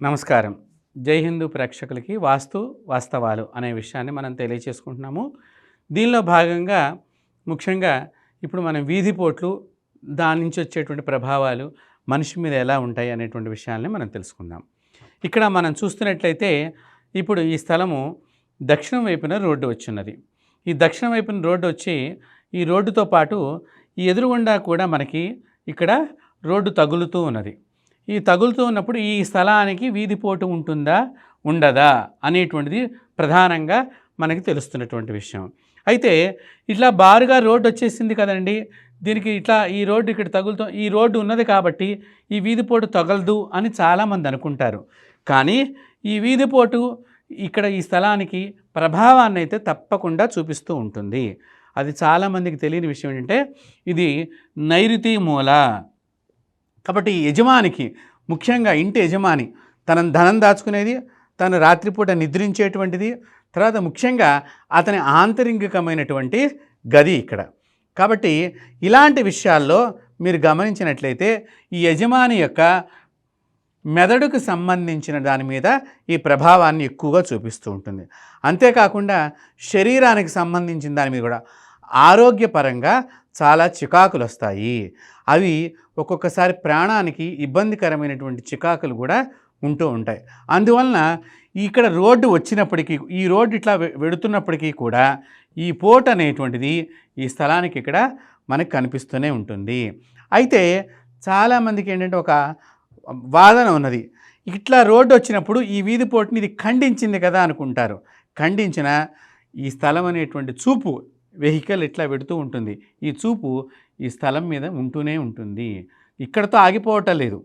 నమస్కారం. జై హిందూ ప్రేక్షకులకి వాస్తు వాస్తవాలు అనే విషయాన్ని మనం తెలియచేసుకుంటున్నాము. దీనిలో భాగంగా ముఖ్యంగా ఇప్పుడు మనం వీధి పోట్లు దాని నుంచి వచ్చేటువంటి ప్రభావాలు మనిషి మీద ఎలా ఉంటాయి అనేటువంటి విషయాల్ని మనం తెలుసుకుందాం. ఇక్కడ మనం చూస్తున్నట్లయితే ఇప్పుడు ఈ స్థలము దక్షిణం వైపున రోడ్డు వచ్చిన్నది. ఈ దక్షిణం వైపున రోడ్డు వచ్చి ఈ రోడ్డుతో పాటు ఈ ఎదురుగుండా కూడా మనకి ఇక్కడ రోడ్డు తగులుతూ ఉన్నది. ఈ తగులుతూ ఉన్నప్పుడు ఈ స్థలానికి వీధిపోటు ఉంటుందా? ఉండదా? అనేటువంటిది ప్రధానంగా మనకి తెలుస్తున్నటువంటి విషయం. అయితే ఇట్లా బారుగా రోడ్డు వచ్చేసింది కదండి. దీనికి ఇట్లా ఈ రోడ్డు ఇక్కడ తగులుతూ ఈ రోడ్డు ఉన్నది కాబట్టి ఈ వీధిపోటు తగలదు అని చాలామంది అనుకుంటారు. కానీ ఈ వీధిపోటు ఇక్కడ ఈ స్థలానికి ప్రభావాన్ని అయితే తప్పకుండా చూపిస్తూ ఉంటుంది. అది చాలామందికి తెలియని విషయం ఏంటంటే ఇది నైరుతి మూల. కాబట్టి యజమానికి ముఖ్యంగా ఇంటి యజమాని తన ధనం దాచుకునేది తను రాత్రిపూట నిద్రించేటువంటిది తర్వాత ముఖ్యంగా అతని ఆంతరింగికమైనటువంటి గది ఇక్కడ. కాబట్టి ఇలాంటి విషయాల్లో మీరు గమనించినట్లయితే ఈ యజమాని యొక్క మెదడుకు సంబంధించిన దాని మీద ఈ ప్రభావాన్ని ఎక్కువగా చూపిస్తూ ఉంటుంది. అంతేకాకుండా శరీరానికి సంబంధించిన దాని మీద కూడా ఆరోగ్యపరంగా చాలా చికాకులు వస్తాయి అవి ఒక్కొక్కసారి ప్రాణానికి ఇబ్బందికరమైనటువంటి చికాకులు కూడా ఉంటూ ఉంటాయి. అందువలన ఇక్కడ రోడ్డు వచ్చినప్పటికీ ఈ రోడ్డు ఇట్లా వెడుతున్నప్పటికీ కూడా ఈ పోట్ అనేటువంటిది ఈ స్థలానికి ఇక్కడ మనకు కనిపిస్తూనే ఉంటుంది. అయితే చాలామందికి ఏంటంటే ఒక వాదన ఉన్నది. ఇట్లా రోడ్డు వచ్చినప్పుడు ఈ వీధి పోటుని ఇది ఖండించింది కదా అనుకుంటారు. ఖండించిన ఈ స్థలం అనేటువంటి చూపు వెహికల్ ఇట్లా పెడుతూ ఉంటుంది. ఈ చూపు ఈ స్థలం మీద ఉంటూనే ఉంటుంది. ఇక్కడతో ఆగిపోవటం లేదు.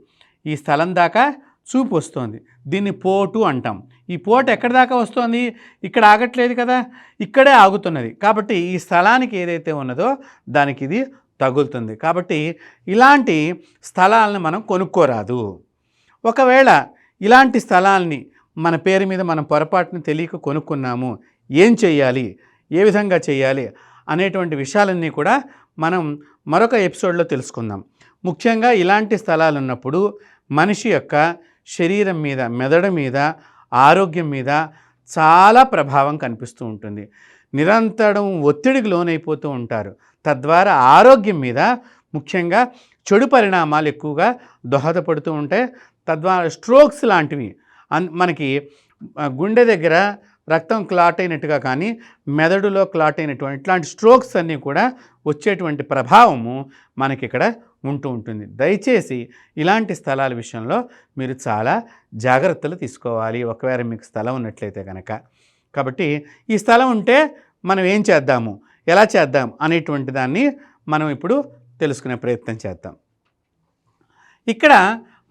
ఈ స్థలం దాకా చూపు వస్తుంది. దీన్ని పోటు అంటాం. ఈ పోటు ఎక్కడి దాకా వస్తుంది? ఇక్కడ ఆగట్లేదు కదా? ఇక్కడే ఆగుతున్నది. కాబట్టి ఈ స్థలానికి ఏదైతే ఉన్నదో దానికి ఇది తగులుతుంది. కాబట్టి ఇలాంటి స్థలాలను మనం కొనుక్కోరాదు. ఒకవేళ ఇలాంటి స్థలాల్ని మన పేరు మీద మనం పొరపాటును తెలియక కొనుక్కున్నాము ఏం చేయాలి ఏ విధంగా చేయాలి అనేటువంటి విషయాలన్నీ కూడా మనం మరొక ఎపిసోడ్లో తెలుసుకుందాం. ముఖ్యంగా ఇలాంటి స్థలాలు ఉన్నప్పుడు మనిషి యొక్క శరీరం మీద మెదడు మీద ఆరోగ్యం మీద చాలా ప్రభావం కనిపిస్తూ ఉంటుంది. నిరంతరం ఒత్తిడికి లోనైపోతూ ఉంటారు. తద్వారా ఆరోగ్యం మీద ముఖ్యంగా చెడు పరిణామాలు ఎక్కువగా దోహదపడుతూ ఉంటాయి. తద్వారా స్ట్రోక్స్ లాంటివి అన్ మనకి గుండె దగ్గర రక్తం క్లాట్ అయినట్టుగా కానీ మెదడులో క్లాట్ అయినటువంటి ఇట్లాంటి స్ట్రోక్స్ అన్నీ కూడా వచ్చేటువంటి ప్రభావము మనకి ఇక్కడ ఉంటూ ఉంటుంది. దయచేసి ఇలాంటి స్థలాల విషయంలో మీరు చాలా జాగ్రత్తలు తీసుకోవాలి. ఒకవేళ మీకు స్థలం ఉన్నట్లయితే కనుక కాబట్టి ఈ స్థలం ఉంటే మనం ఏం చేద్దాము? ఎలా చేద్దాం? అనేటువంటి దాన్ని మనం ఇప్పుడు తెలుసుకునే ప్రయత్నం చేద్దాం. ఇక్కడ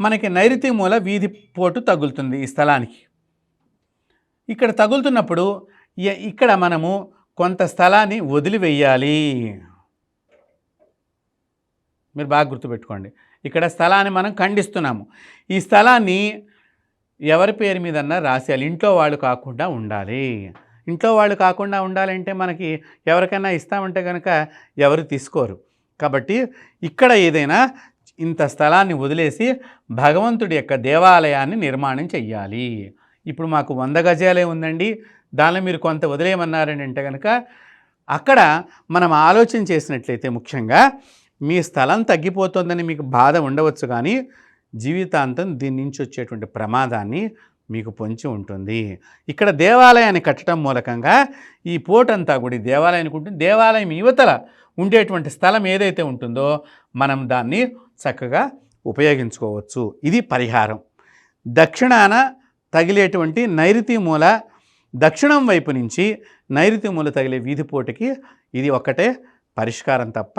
మనకి నైరుతి మూల వీధి పోటు తగులుతుంది ఈ స్థలానికి. ఇక్కడ తగులుతున్నప్పుడు ఇక్కడ మనము కొంత స్థలాన్ని వదిలివేయాలి. మీరు బాగా గుర్తుపెట్టుకోండి. ఇక్కడ స్థలాన్ని మనం ఖండిస్తున్నాము. ఈ స్థలాన్ని ఎవరి పేరు మీదన్నా రాసేయాలి. ఇంట్లో వాళ్ళు కాకుండా ఉండాలి. ఇంట్లో వాళ్ళు కాకుండా ఉండాలంటే మనకి ఎవరికైనా ఇస్తామంటే కనుక ఎవరు తీసుకోరు. కాబట్టి ఇక్కడ ఏదైనా ఇంత స్థలాన్ని వదిలేసి భగవంతుడి యొక్క దేవాలయాన్ని నిర్మాణం చెయ్యాలి. ఇప్పుడు మాకు వంద గజాలే ఉందండి దానిలో మీరు కొంత వదిలేయమన్నారని అంటే కనుక అక్కడ మనం ఆలోచన చేసినట్లయితే ముఖ్యంగా మీ స్థలం తగ్గిపోతుందని మీకు బాధ ఉండవచ్చు కానీ జీవితాంతం దీని నుంచి వచ్చేటువంటి ప్రమాదాన్ని మీకు పొంచి ఉంటుంది. ఇక్కడ దేవాలయాన్ని కట్టడం మూలకంగా ఈ పోటంతా కూడా దేవాలయానికి ఉంటుంది దేవాలయం యువతల ఉండేటువంటి స్థలం ఏదైతే ఉంటుందో మనం దాన్ని చక్కగా ఉపయోగించుకోవచ్చు. ఇది పరిహారం. దక్షిణాన తగిలేటువంటి నైరుతి మూల దక్షిణం వైపు నుంచి నైరుతి మూల తగిలే వీధిపోటుకి ఇది ఒక్కటే పరిష్కారం తప్ప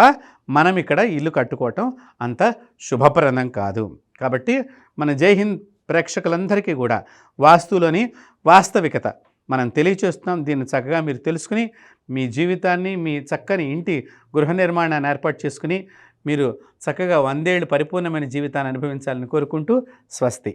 మనం ఇక్కడ ఇల్లు కట్టుకోవటం అంత శుభప్రదం కాదు. కాబట్టి మన జై హింద్ ప్రేక్షకులందరికీ కూడా వాస్తులోని వాస్తవికత మనం తెలియచేస్తున్నాం. దీన్ని చక్కగా మీరు తెలుసుకుని మీ జీవితాన్ని మీ చక్కని ఇంటి గృహ నిర్మాణాన్ని ఏర్పాటు చేసుకుని మీరు చక్కగా వందేళ్ళు పరిపూర్ణమైన జీవితాన్ని అనుభవించాలని కోరుకుంటూ స్వస్తి.